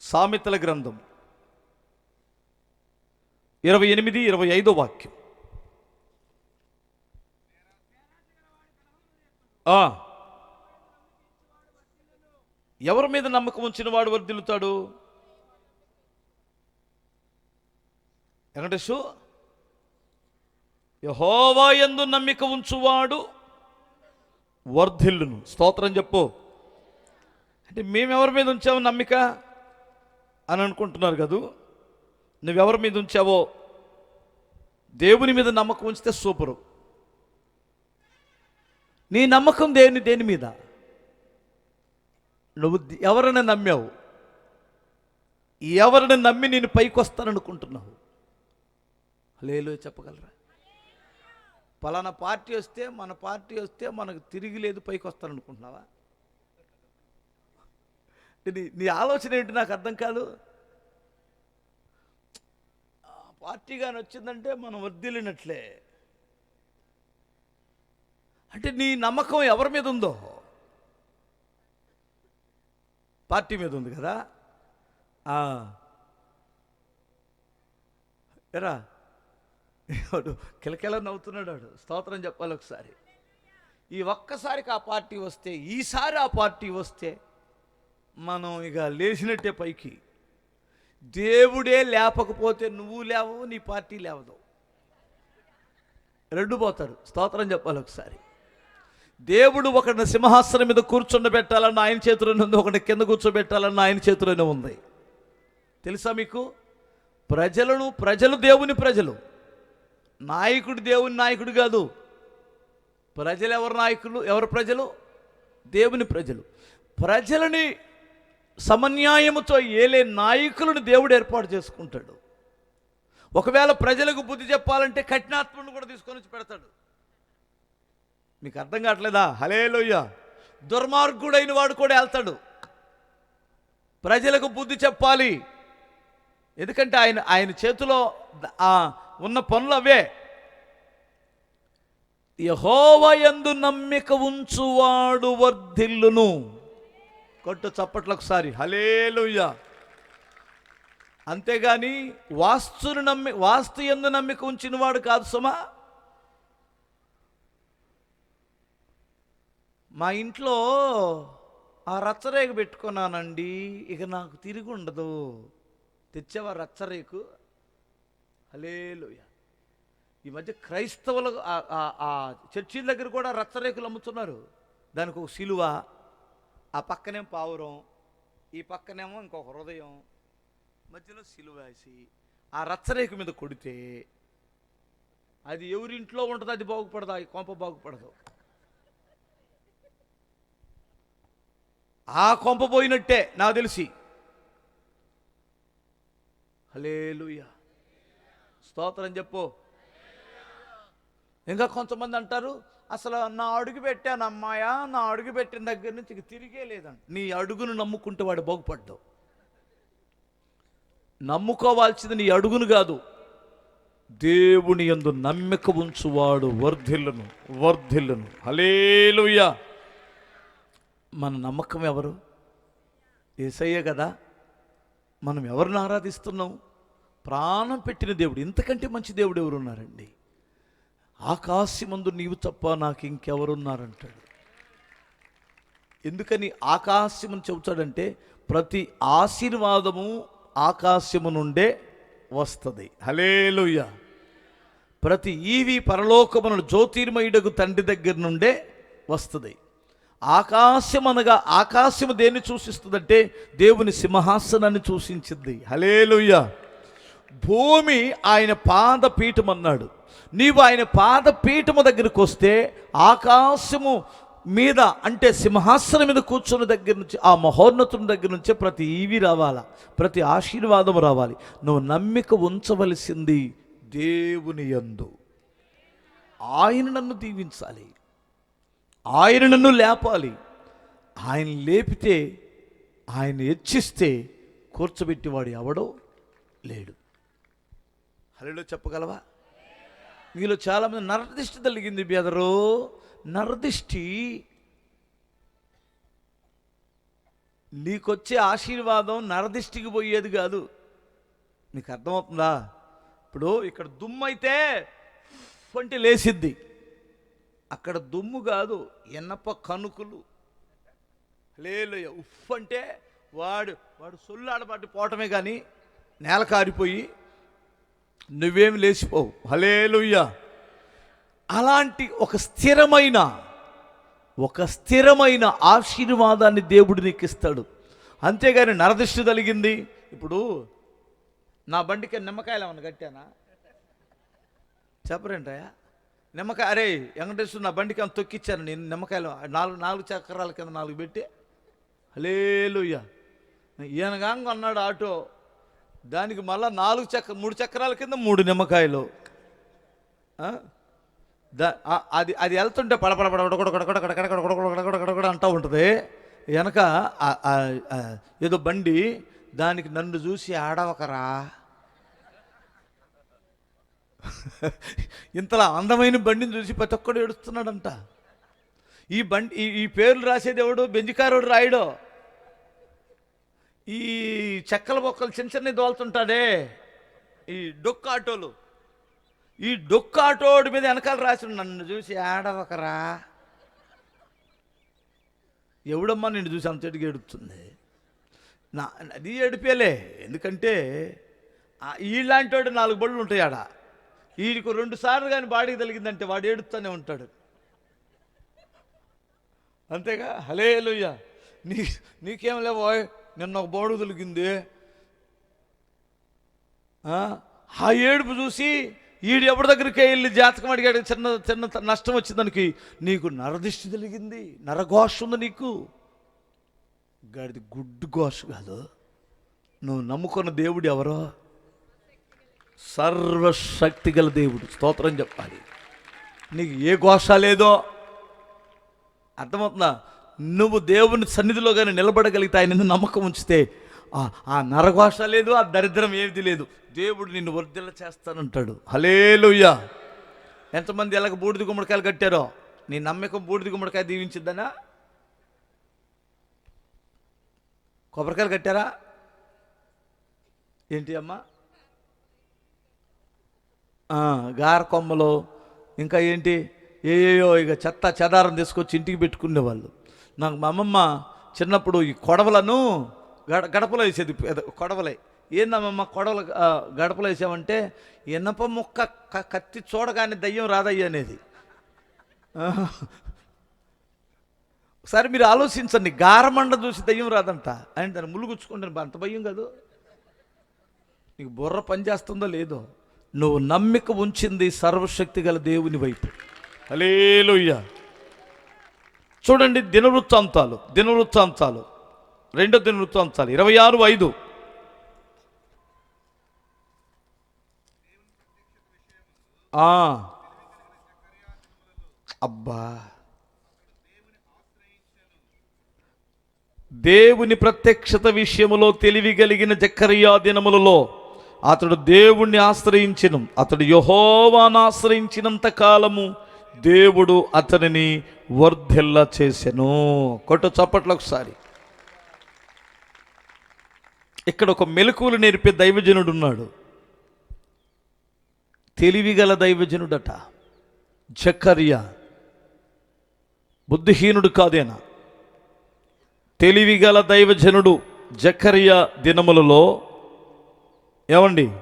సామెతల గ్రంథం. ఇరవై ఎనిమిది ఇరవై ఐదో వాక్యం. ఆ. ఎవరి మీద నమ్మకం ఉంచిన వాడు వర్ధిల్లుతాడు? వెంకటేశు? యహోవా ఎందు నమ్మిక ఉంచువాడు వర్ధిల్లును. స్తోత్రం చెప్పు. అంటే మేమెవరి మీద ఉంచాము నమ్మిక? అని అనుకుంటున్నారు కదూ? నువ్వెవరి మీద ఉంచావో? దేవుని మీద నమ్మకం ఉంచితే సూపరు. నీ నమ్మకం దేని దేని మీద? నువ్వు ఎవరిని నమ్మావు? ఎవరిని నమ్మి నేను పైకి వస్తాననుకుంటున్నావు లేలో చెప్పగలరా? పలానా పార్టీ వస్తే మన పార్టీ వస్తే మనకు తిరిగి లేదు పైకి వస్తాననుకుంటున్నావా నీ నీ ఆలోచన ఏంటి నాకు అర్థం కాదు. పార్టీ కానీ వచ్చిందంటే మనం వర్దిలినట్లే అంటే నీ నమ్మకం ఎవరి మీద ఉందో? పార్టీ మీద ఉంది కదా? ఎరా వాడు కిలకిల నవ్వుతున్నాడు వాడు. స్తోత్రం చెప్పాలి ఒకసారి. ఈ ఒక్కసారికి ఆ పార్టీ వస్తే ఈసారి ఆ పార్టీ వస్తే మనం ఇక లేచినట్టే పైకి. దేవుడే లేపకపోతే నువ్వు లేవవు నీ పార్టీ లేవదు. రెండు పోతారు. స్తోత్రం చెప్పాలి ఒకసారి. దేవుడు ఒకడిని సింహాసనం మీద కూర్చుండబెట్టాలన్న ఆయన చేతిలోనే ఉంది ఒకటి కింద కూర్చోబెట్టాలన్న ఆయన చేతిలోనే ఉంది. తెలుసా మీకు? ప్రజలను ప్రజలు దేవుని ప్రజలు. నాయకుడు దేవుని నాయకుడు కాదు. ప్రజలు ఎవరు నాయకులు? ఎవరు ప్రజలు? దేవుని ప్రజలు. ప్రజలని సమన్యాయముతో ఏలే నాయకులను దేవుడు ఏర్పాటు చేసుకుంటాడు. ఒకవేళ ప్రజలకు బుద్ధి చెప్పాలంటే కఠినాత్మను కూడా తీసుకొని వచ్చి పెడతాడు. మీకు అర్థం కావట్లేదా? హలేలోయ్య దుర్మార్గుడైన వాడు కూడా వెళ్తాడు. ప్రజలకు బుద్ధి చెప్పాలి. ఎందుకంటే ఆయన ఆయన చేతిలో ఆ ఉన్న పనులు అవే. యహోవయందు నమ్మిక ఉంచువాడు వర్ధిల్లును. కొట్టు చప్పట్లు ఒకసారి. హలేలుయ్య అంతేగాని వాస్తును నమ్మి వాస్తు ఎందు నమ్మిక ఉంచినవాడు కాదు సుమా. మా ఇంట్లో ఆ రచ్చరేకు పెట్టుకున్నానండి ఇక నాకు తిరిగి ఉండదు. తెచ్చేవా రచ్చరేకు? హలేలుయ ఈ మధ్య క్రైస్తవులు ఆ చర్చిల దగ్గర కూడా రచ్చరేకులు అమ్ముతున్నారు. దానికి ఒక సిలువ. ఆ పక్కనే పావురం ఈ పక్కనేమో ఇంకొక హృదయం మధ్యలో సిలువేసి ఆ రచ్చరేఖ మీద కొడితే అది ఎవరింట్లో ఉంటుంది అది బాగుపడదు ఆ కొంప బాగుపడదు. ఆ కొంప పోయినట్టే నాకు తెలిసి. హలేలుయ స్తోత్రం చెప్పు. ఇంకా కొంతమంది అంటారు అసలు నా అడుగు పెట్టాను అమ్మాయా? నా అడుగు పెట్టిన దగ్గర నుంచి ఇక తిరిగే లేదంట. నీ అడుగును నమ్ముకుంటే వాడు బాగుపడ్డావు. నమ్ముకోవాల్సింది నీ అడుగును కాదు దేవుని యందు నమ్మిక ఉంచువాడు వర్ధిల్లును వర్ధిల్లును. హలేలుయ్యా మన నమ్మకం ఎవరు? ఏసయ్య కదా. మనం ఎవరిని ఆరాధిస్తున్నాం? ప్రాణం పెట్టిన దేవుడు. ఇంతకంటే మంచి దేవుడు ఎవరు ఉన్నారండి ఆకాశమందు నీవు తప్ప నాకు ఇంకెవరున్నారంటాడు ఎందుకని ఆకాశమని చెబుతాడంటే ప్రతి ఆశీర్వాదము ఆకాశము నుండే వస్తుంది. హలేలుయ్య ప్రతి ఈవి పరలోకమును జ్యోతిర్మయుడకు తండ్రి దగ్గర నుండే వస్తుంది. ఆకాశం అనగా ఆకాశము దేన్ని సూచిస్తుందంటే దేవుని సింహాసనాన్ని సూచించింది హలేలుయ్య భూమి ఆయన పాదపీఠం అన్నాడు నీవు ఆయన పాదపీఠము దగ్గరికి వస్తే ఆకాశము మీద అంటే సింహాసనం మీద కూర్చున్న దగ్గర నుంచి ఆ మహోన్నతుని దగ్గర నుంచే ప్రతి ఈవి రావాలా? ప్రతి ఆశీర్వాదం రావాలి. నువ్వు నమ్మిక ఉంచవలసింది దేవుని యందు. ఆయన నన్ను దీవించాలి. ఆయన నన్ను లేపాలి. ఆయన లేపితే ఆయన హెచ్చిస్తే కూర్చోబెట్టివాడు ఎవడో లేడు. హలో చెప్పగలవా? మీలో చాలామంది నరదిష్టి తల్లిగింది బెదరు నరదిష్టి నీకొచ్చే ఆశీర్వాదం నరదిష్టికి పోయేది కాదు. నీకు అర్థమవుతుందా? ఇప్పుడు ఇక్కడ దుమ్ము అయితే వంటి లేసిద్ది. అక్కడ దుమ్ము కాదు ఎన్నప కనుకులు లేలుయ ఉఫ్ అంటే వాడు వాడు సొల్లాడబట్టి పోవటమే కానీ నేల కారిపోయి నువ్వేమి లేచిపోవు. హలేలుయ్య అలాంటి ఒక స్థిరమైన ఒక స్థిరమైన ఆశీర్వాదాన్ని దేవుడు నీకు ఇస్తాడు అంతేగాని నరదృష్టి కలిగింది ఇప్పుడు నా బండికి నిమ్మకాయలు ఏమన్నా కట్టానా చెప్పరేంటయ్యా నిమ్మకాయ అరే వెంకటేశ్వరు నా బండికి అంత తొక్కిచ్చాను? నేను నిమ్మకాయలు నాలుగు నాలుగు చక్రాల కింద నాలుగు పెట్టి. హలేలుయ్య ఈయనగా అన్నాడు ఆటో. దానికి మళ్ళీ నాలుగు చక్ర మూడు చక్రాల కింద మూడు నిమ్మకాయలు అది అది వెళ్తుంటే పడపడ అంటూ ఉంటుంది వెనక ఏదో బండి దానికి నన్ను చూసి ఆడవకరా ఇంతలా అందమైన బండిని చూసి ప్రతి ఒక్కడు ఏడుస్తున్నాడంట ఈ బండి ఈ- ఈ పేర్లు రాసేది ఎవడు బెంజికారోడు రాయడో ఈ చెక్కల బొక్కలు చిన్న చిన్నవి దోలుతుంటాడే. ఈ డొక్క ఆటోలు. ఈ డొక్క ఆటోడి మీద వెనకాల రాసి నన్ను చూసి ఆడవకరా ఎవడమ్మా నిన్ను చూసి అంతటికి ఏడుస్తుంది నా అది ఏడిపేలే. ఎందుకంటే ఈలాంటి వాడు నాలుగు బళ్ళు ఉంటాయి ఆడ. వీడికి రెండు సార్లు కానీ బాడీకి తగిలిందంటే వాడు ఏడుస్తూనే ఉంటాడు. అంతేగా? హలే లుయ్య నీ నీకేం లేవో నిన్న ఒక బోడు తొలిగింది. ఆ? ఏడుపు చూసి ఈడు ఎవరి దగ్గరికి వెళ్ళి జాతకం అడిగాడు చిన్న చిన్న నష్టం నష్టం వచ్చిందానికి. నీకు నరదిష్టి తెలిగింది నరఘోష ఉంది నీకు. గాడిది గుడ్డు ఘోష కాదు. నువ్వు నమ్ముకున్న దేవుడు ఎవరో? సర్వశక్తి గల దేవుడు. స్తోత్రం చెప్పాలి. నీకు ఏ ఘోష లేదో అర్థమవుతుందా? నువ్వు దేవుని సన్నిధిలో కానీ నిలబడగలిగితే ఆయన నమ్మకం ఉంచితే ఆ ఆ నరఘోష లేదు ఆ దరిద్రం ఏది లేదు. దేవుడు నిన్ను వర్ధిల్ల చేస్తానంటాడు. హలేలుయ్యా ఎంతమంది ఎలాగ బూడిద గుమ్మడికాయలు కట్టారో? నీ నమ్మకం బూడిద గుమ్మడికాయ దీవించిద్దనా? కొబ్బరికాయలు కట్టారా? ఏంటి అమ్మా? గార కొమ్మలు ఇంకా ఏంటి? ఏయో ఇక చెత్త చెదారం తీసుకొచ్చి ఇంటికి పెట్టుకునేవాళ్ళు. నాకు మా అమ్మమ్మ చిన్నప్పుడు ఈ కొడవలను గడ గడపలో వేసేది పెద్ద కొడవలే. ఏందమ్మమ్మ కొడవలు ఆ, గడపలో వేసామంటే ఇనప ముక్క క- కత్తి చూడగానే దయ్యం రాదయ్య అనేది. ఒకసారి మీరు ఆలోచించండి గారమండ చూసి దయ్యం రాదంట. అని దాన్ని ములుగుచ్చుకుంటాను అంత భయం కాదు. నీకు బుర్ర పనిచేస్తుందో లేదో. నువ్వు నమ్మిక ఉంచింది సర్వశక్తి గల దేవుని వైపు. అలేలుయ్యా చూడండి దినవృత్తాంతాలు దినవృత్తాంతాలు. రెండో దినవృత్తాంతాలు ఇరవై ఆరు ఐదు. ఆ. అబ్బా. దేవుని ప్రత్యక్షత విషయములో తెలివి కలిగిన జక్కరియా దినములలో అతడు దేవుణ్ణి ఆశ్రయించను. అతడు యహోవాను ఆశ్రయించినంత కాలము దేవుడు అతనిని వర్ధిల్ల చేసెను. కొట్టు చప్పట్లు ఒకసారి. ఇక్కడ ఒక మెలకువలు నేర్పే దైవజనుడు ఉన్నాడు. తెలివిగల దైవజనుడట. జక్కరియా బుద్ధిహీనుడు కాదేనా? తెలివిగల దైవజనుడు జకర్య దినములలో ఏమండి?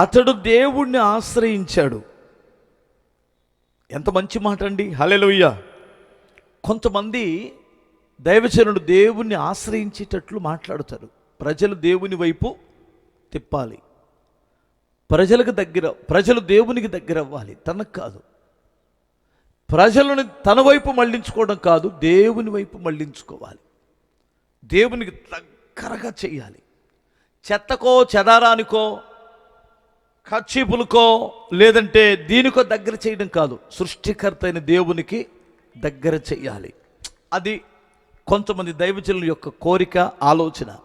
అతడు దేవుణ్ణి ఆశ్రయించాడు. ఎంత మంచి మాట అండి హలెలుయ్య కొంతమంది దైవచనుడు దేవుణ్ణి ఆశ్రయించేటట్లు మాట్లాడుతారు. ప్రజలు దేవుని వైపు తిప్పాలి. ప్రజలకు దగ్గర ప్రజలు దేవునికి దగ్గర అవ్వాలి. తనకు కాదు. ప్రజలను తన వైపు మళ్ళించుకోవడం కాదు దేవుని వైపు మళ్ళించుకోవాలి దేవునికి దగ్గరగా చేయాలి. చెత్తకో చెదారానికో కచ్చిపులకో లేదంటే దీనికో దగ్గర చేయడం కాదు. సృష్టికర్త అయిన దేవునికి దగ్గర చేయాలి అది కొంతమంది దైవజనుల యొక్క కోరిక ఆలోచన.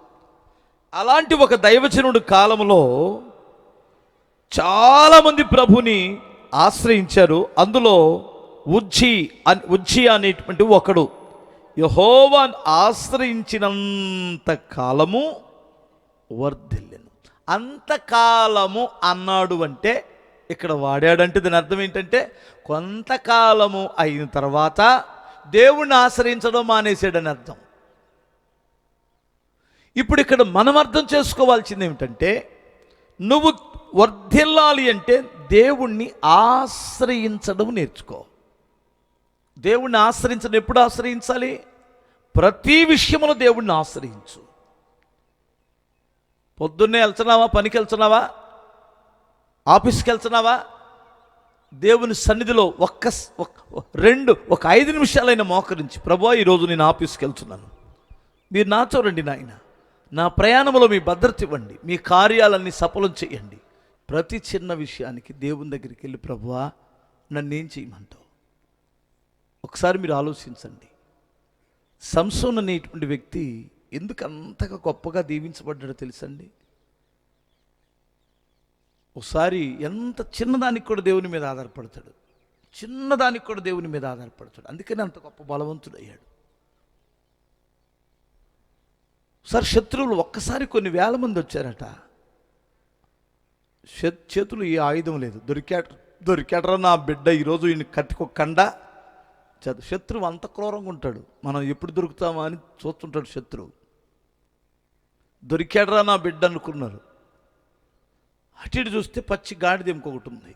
అలాంటి ఒక దైవజనుడు కాలంలో చాలామంది ప్రభుని ఆశ్రయించారు. అందులో ఉజ్జి అన్ ఉజ్జి అనేటువంటి ఒకడు. యహోవాన్ ఆశ్రయించినంత కాలము వర్ధిల్లెను. అంతకాలము అన్నాడు అంటే ఇక్కడ వాడాడంటే దాని అర్థం ఏంటంటే కొంతకాలము అయిన తర్వాత దేవుణ్ణి ఆశ్రయించడం మానేసాడని అర్థం. ఇప్పుడు ఇక్కడ మనం అర్థం చేసుకోవాల్సింది ఏమిటంటే నువ్వు వర్ధిల్లాలి అంటే దేవుణ్ణి ఆశ్రయించడం నేర్చుకో. దేవుణ్ణి ఆశ్రయించడం ఎప్పుడు ఆశ్రయించాలి? ప్రతి విషయంలో దేవుణ్ణి ఆశ్రయించు. పొద్దున్నే వెళ్తున్నావా? పనికి వెళ్తున్నావా ఆఫీస్కి వెళ్తున్నావా దేవుని సన్నిధిలో ఒక్క రెండు ఒక ఐదు నిమిషాలైన మోకరించి ప్రభా ఈరోజు నేను ఆఫీస్కి వెళ్తున్నాను మీరు నాతో రండి నాయన. నా ప్రయాణంలో మీ భద్రత ఇవ్వండి. మీ కార్యాలన్నీ సఫలం చేయండి. ప్రతి చిన్న విషయానికి దేవుని దగ్గరికి వెళ్ళి ప్రభువా నన్ను ఏం చేయమంటావు? ఒకసారి మీరు ఆలోచించండి. సంసోన్ అనేటువంటి వ్యక్తి ఎందుకు అంతగా గొప్పగా దీవించబడ్డాడో తెలుసండి? ఒకసారి ఎంత చిన్నదానికి కూడా దేవుని మీద ఆధారపడతాడు. చిన్నదానికి కూడా దేవుని మీద ఆధారపడతాడు. అందుకని అంత గొప్ప బలవంతుడు అయ్యాడు. సార్ శత్రువులు ఒక్కసారి కొన్ని వేల మంది వచ్చారట. చేతులు ఏ ఆయుధం లేదు. దొరికాడు దొరికాడరా నా బిడ్డ? ఈరోజు ఈయన కట్టుకోకుండా శత్రువు అంత క్రూరంగా ఉంటాడు. మనం ఎప్పుడు దొరుకుతామా అని చూస్తుంటాడు శత్రువు. దొరికాడరా నా బిడ్డ అనుకున్నారు అటు ఇటు చూస్తే పచ్చి గాడిద ఇంకొకటి ఉంది.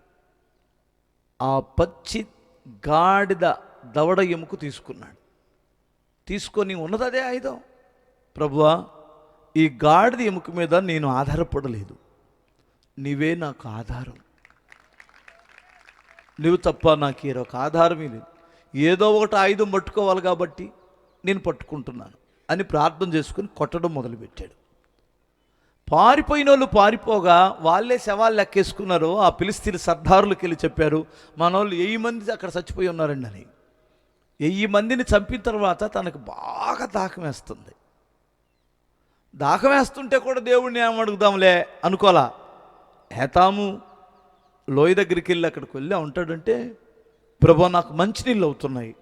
ఆ పచ్చి గాడిద దవడ ఎముకు తీసుకున్నాడు. తీసుకొని ఉన్నది అదే ఆయుధం. ప్రభువా ఈ గాడిద ఎముక మీద నేను ఆధారపడలేదు. నీవే నాకు ఆధారం. నువ్వు తప్ప నాకు ఏరొక ఆధారమే లేదు. ఏదో ఒకటి ఆయుధం పట్టుకోవాలి కాబట్టి నేను పట్టుకుంటున్నాను అని ప్రార్థన చేసుకుని కొట్టడం మొదలుపెట్టాడు. పారిపోయిన వాళ్ళు పారిపోగా వాళ్ళే శవాలు లెక్కేసుకున్నారు ఆ పిలిస్తీన్ సర్దారులకు వెళ్ళి చెప్పారు మన వాళ్ళు వెయ్యి మంది అక్కడ చచ్చిపోయి ఉన్నారండి అని. వెయ్యి మందిని చంపిన తర్వాత తనకు బాగా దాహం వేస్తుంది. దాహం వేస్తుంటే కూడా దేవుడిని ఏమడుగుదాంలే అనుకోలా. హేతాము లోయ దగ్గరికి వెళ్ళి అక్కడికి వెళ్ళి ఉంటాడంటే ప్రభు నాకు మంచినీళ్ళు అవుతున్నాయి.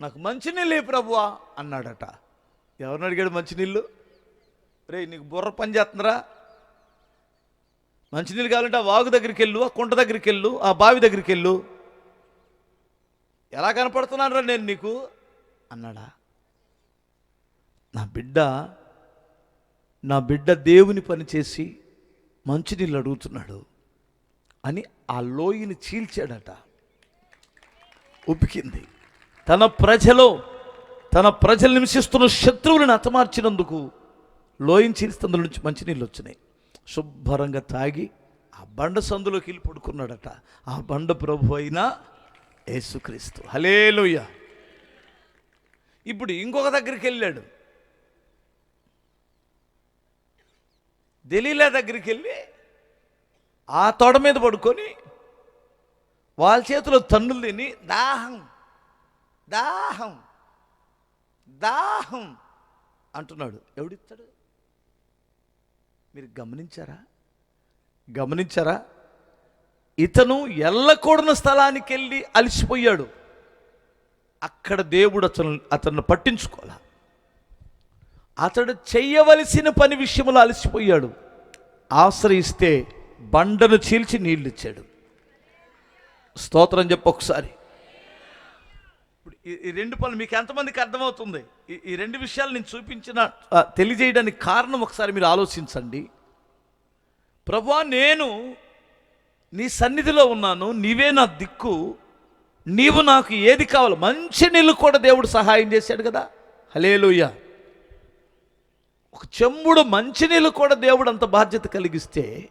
నాకు మంచినీళ్ళే ప్రభువా అన్నాడట. ఎవరిని అడిగాడు మంచినీళ్ళు రే నీకు బుర్ర పని చేస్తుందిరా. మంచినీళ్ళు కావాలంటే ఆ వాగు దగ్గరికి వెళ్ళు ఆ కుంట దగ్గరికి వెళ్ళు ఆ బావి దగ్గరికి వెళ్ళు. ఎలా కనపడుతున్నానరా నేను నీకు? అన్నాడా. నా బిడ్డ నా బిడ్డ దేవుని పని చేసి మంచినీళ్ళు అడుగుతున్నాడు అని ఆ లోయని చీల్చాడట. ఉపికింది తన ప్రజలో తన ప్రజలు నివసిస్తున్న శత్రువులను అతమార్చినందుకు లోయని చీల్స్తే అందులో నుంచి మంచినీళ్ళు వచ్చినాయి. శుభ్రంగా తాగి ఆ బండ సందులోకి వెళ్ళి పడుకున్నాడట. ఆ బండ ప్రభు అయిన యేసుక్రీస్తు. హలేలుయ్య ఇప్పుడు ఇంకొక దగ్గరికి వెళ్ళాడు. దలీలా దగ్గరికి వెళ్ళి ఆ తోడ మీద పడుకొని వాళ్ళ చేతిలో తన్నులు తిని దాహం దాహం దాహం అంటున్నాడు. ఎవడిస్తాడు? మీరు గమనించారా? గమనించారా? ఇతను ఎల్లకూడని స్థలానికి వెళ్ళి అలసిపోయాడు. అక్కడ దేవుడు అతను అతను పట్టించుకోలే. అతడు చేయవలసిన పని విషయంలో అలసిపోయాడు. ఆశ్రయిస్తే బండను చీల్చి నీళ్ళు ఇచ్చాడు. స్తోత్రం చెప్పు ఒకసారి. ఇప్పుడు ఈ- రెండు పనులు మీకు ఎంతమందికి అర్థమవుతుంది? ఈ- రెండు విషయాలు నేను చూపించిన తెలియజేయడానికి కారణం ఒకసారి మీరు ఆలోచించండి. ప్రభా నేను నీ సన్నిధిలో ఉన్నాను నీవే నా దిక్కు నీవు నాకు ఏది కావాలి? మంచి నీళ్ళు కూడా దేవుడు సహాయం చేశాడు కదా? హలేలుయ్య ఒక చెంబుడు మంచినీళ్ళు కూడా దేవుడు అంత బాధ్యత కలిగిస్తే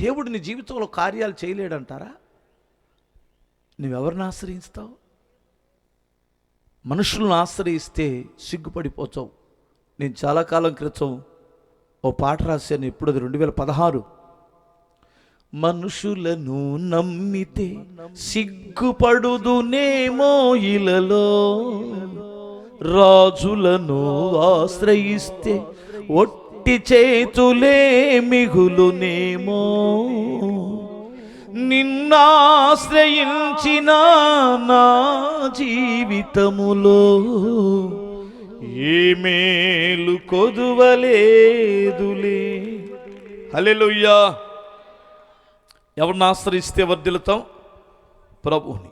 దేవుడు నీ జీవితంలో కార్యాలు చేయలేడంటారా? నువ్వెవరిని ఆశ్రయిస్తావు మనుషులను ఆశ్రయిస్తే సిగ్గుపడిపోతావు. నేను చాలా కాలం క్రితం ఓ పాట రాశాను ఇప్పుడు అది రెండు వేల పదహారు. మనుషులను నమ్మితే సిగ్గుపడుదునేమో ఇలలో. రాజులను ఆశ్రయిస్తే ఒట్టి చేతులే మిగులునేమో. నిన్నాశ్రయించిన నా జీవితములో ఏ మేలు కొదువలేదులే. హల్లెలూయా. ఎవరిని ఆశ్రయిస్తే వర్ధిల్లుతాం ప్రభుని